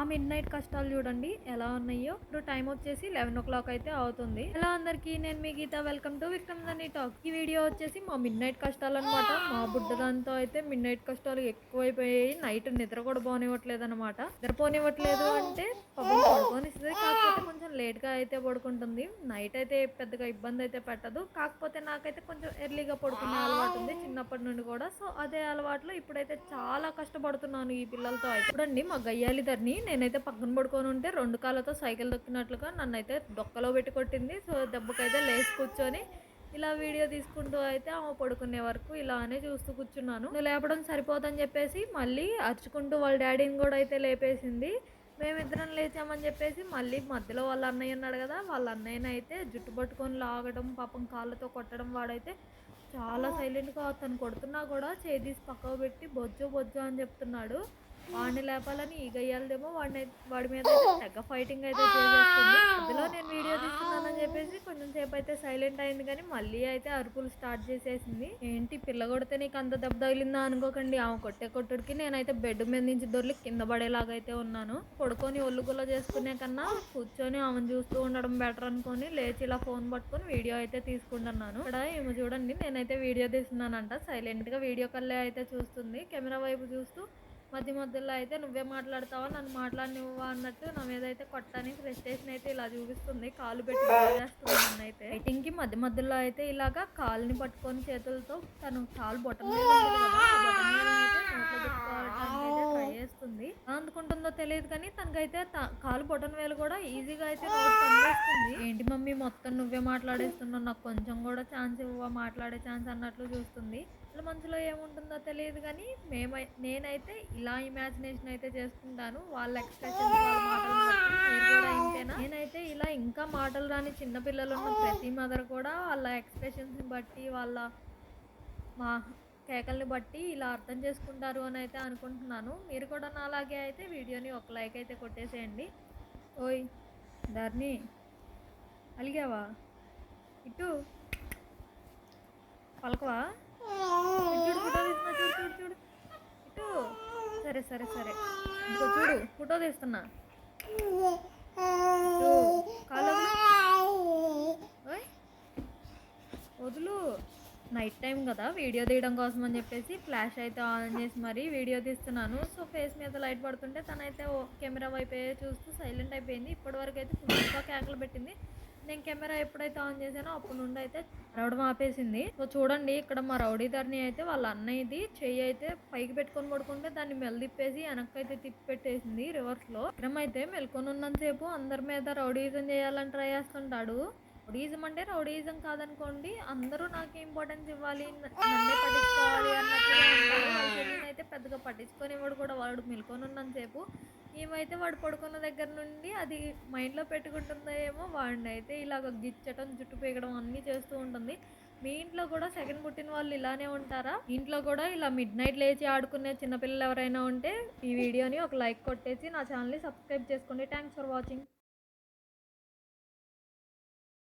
ఆ mid night కష్టాలు చూడండి ఎలా ఉన్నాయో. ఇప్పుడు టైం వచ్చేసి లెవెన్ ఓ క్లాక్ అయితే అవుతుంది. ఎలా అందరికీ నేను మీ గీత. వెల్కమ్ టు విక్రమ్ దని టాక్ ఈ వీడియో వచ్చేసి మా మిడ్ నైట్ కష్టాలు అనమాట మా బుడ్డదంతా అయితే మిడ్ నైట్ కష్టాలు ఎక్కువైపోయాయి. నైట్ నిద్ర కూడా పోనివ్వట్లేదు అనమాట నిద్ర పోనివ్వట్లేదు అంటే పాపం పడుకోనిస్తుంది. కాకపోతే కొంచెం లేట్గా అయితే పడుకుంటుంది. నైట్ అయితే పెద్దగా ఇబ్బంది అయితే పెట్టదు. కాకపోతే నాకైతే కొంచెం ఎర్లీగా పడుకునే అలవాటు ఉంది చిన్నప్పటి నుండి కూడా. సో అదే అలవాట్లో ఇప్పుడైతే చాలా కష్టపడుతున్నాను ఈ పిల్లలతో అయితే. చూడండి మా గయ్యాలిద్దరిని నేనైతే పక్కన పడుకొని ఉంటే రెండు కాళ్ళతో సైకిల్ దొక్కినట్లుగా నన్ను అయితే డొక్కలో పెట్టి కొట్టింది. సో దెబ్బకైతే లేచి కూర్చొని ఇలా వీడియో తీసుకుంటూ అయితే ఆమె పడుకునే వరకు ఇలానే చూస్తూ కూర్చున్నాను. నువ్వు లేపడం సరిపోదని చెప్పేసి మళ్ళీ అరుచుకుంటూ వాళ్ళ డాడీని కూడా అయితే లేపేసింది. మేమిద్దరం లేచామని చెప్పేసి మళ్ళీ మధ్యలో వాళ్ళ అన్నయ్య ఉన్నాడు కదా వాళ్ళ అన్నయ్యని అయితే జుట్టు పట్టుకొని లాగడం పాపం కాళ్ళతో కొట్టడం వాడైతే చాలా సైలెంట్గా తను కొడుతున్నా కూడా చేయి తీసి పక్కకు పెట్టి బొజ్జు బొజ్జు అని చెప్తున్నాడు. వాడిని లేపాలని ఈగ గయ్యాలదేమో వాడిని వాడి మీద అయితే ఫైటింగ్ అయితే చేసేస్తుంది. అందులో నేను వీడియో తీస్తున్నానని చెప్పేసి కొంచెం సేపు అయితే సైలెంట్ అయింది కానీ మళ్ళీ అయితే అరుపులు స్టార్ట్ చేసేసింది. ఏంటి పిల్ల కొడితే నీకు అంత దెబ్బ తగిలిందా అనుకోకండి. ఆమె కొట్టే కొట్టుడికి నేనైతే బెడ్ మీద నుంచి దొరికి కింద పడేలాగా అయితే ఉన్నాను. పడుకొని ఒళ్ళు గుల్ల చేసుకునే కన్నా కూర్చొని ఆమెను చూస్తూ ఉండడం బెటర్ అనుకొని లేచి ఇలా ఫోన్ పట్టుకొని వీడియో అయితే తీసుకుంటున్నాను. ఇక్కడ ఏమో చూడండి నేనైతే వీడియో తీస్తున్నానంట. సైలెంట్గా వీడియో కల్లే అయితే చూస్తుంది. కెమెరా వైపు చూస్తూ మధ్య మధ్యలో అయితే నువ్వే మాట్లాడతావా? నన్ను మాట్లాడినివ్వవా అన్నట్టు నా మీద అయితే కొట్టడానికి ఫ్రస్ట్రేషన్ అయితే ఇలా చూపిస్తుంది. కాలు పెట్టి చేస్తుంది నన్ను అయితే రైటింగ్కి మధ్య మధ్యలో అయితే ఇలాగా కాలుని పట్టుకొని చేతులతో తను కాలు బొట్టం మీద ఉంటుంది కదా ఆ బొటం మీద అయితే నోట్లో పెట్టుకోవడానికి అయితే ట్రై చేస్తుంది ఎలా అందుకుంటుందో తెలియదు కానీ తనకైతే త- కాలు బొటన్ వేలు కూడా ఈజీగా అయితే కనిపిస్తుంది ఏంటి మమ్మీ మొత్తం నువ్వే మాట్లాడేస్తున్నావు నాకు కొంచెం కూడా ఛాన్స్ ఇవ్వ మాట్లాడే ఛాన్స్ అన్నట్లు చూస్తుంది. వాళ్ళ మనసులో ఏముంటుందో తెలియదు కానీ మేమై నేనైతే ఇలా ఇమాజినేషన్ అయితే చేసుకుంటాను. వాళ్ళ ఎక్స్ప్రెషన్ వాళ్ళ మాటలు కూడా ఇంతేనా? నేనైతే ఇలా ఇంకా మాటలు రాని చిన్నపిల్లలు ఉన్న ప్రతి మదర్ కూడా వాళ్ళ ఎక్స్ప్రెషన్స్ని బట్టి వాళ్ళ మా కేకల్ని బట్టి ఇలా అర్థం చేసుకుంటారు అని అయితే అనుకుంటున్నాను. మీరు కూడా నాలాగే అయితే వీడియోని ఒక లైక్ అయితే కొట్టేసేయండి. ఓయ్ ధర్ని అలిగావా? ఇటు పలకవా? ఇటు చూడు ఫోటో తీస్తున్నా చూడు చూడు చూడు. ఇటు. సరే సరే సరే. ఇంకో చూడు ఫోటో తీస్తున్నా. కాలు నైట్ టైం కదా వీడియో తీయడం కోసం అని చెప్పేసి ఫ్లాష్ అయితే ఆన్ చేసి మరీ వీడియో తీస్తున్నాను. సో ఫేస్ మీద లైట్ పడుతుంటే తనైతే ఓ కెమెరా వైపే చూస్తూ సైలెంట్ అయిపోయింది. ఇప్పటివరకు అయితే ఫుల్గా కేకలు పెట్టింది. నేను కెమెరా ఎప్పుడైతే ఆన్ చేశానో అప్పటి నుండి అయితే రవడం ఆపేసింది సో చూడండి ఇక్కడ మా రౌడీధర్ని అయితే వాళ్ళ అన్నయ్యది. చెయ్యి అయితే పైకి పెట్టుకొని పడుకుంటే దాన్ని మెల్దిప్పేసి వెనక్కి అయితే తిప్పి పెట్టేసింది రివర్స్లో. విక్రమ్ అయితే మెల్కొని ఉన్నంతసేపు అందరి మీద రౌడీజం చేయాలని ట్రై చేస్తుంటాడు. రౌడీజం అంటే రౌడీజం కాదనుకోండి. అందరూ నాకు ఇంపార్టెన్స్ ఇవ్వాలి నన్నే పట్టించుకోవాలి అన్నట్టుగా అయితే పెద్దగా పట్టించుకొని వాడు కూడా వాడు మెలుకొని ఉన్నంతసేపు ఏమైతే వాడు పడుకున్న దగ్గర నుండి అది మైండ్లో పెట్టుకుంటుందో ఏమో వాడిని అయితే ఇలాగ గిచ్చటం జుట్టు పీకడం అన్నీ చేస్తూ ఉంటుంది. మీ ఇంట్లో కూడా సెకండ్ పుట్టిన వాళ్ళు ఇలానే ఉంటారా? ఇంట్లో కూడా ఇలా మిడ్ నైట్ లేచి ఆడుకునే చిన్నపిల్లలు ఎవరైనా ఉంటే ఈ వీడియోని ఒక లైక్ కొట్టేసి నా ఛానల్ని సబ్స్క్రైబ్ చేసుకోండి. Thanks for watching.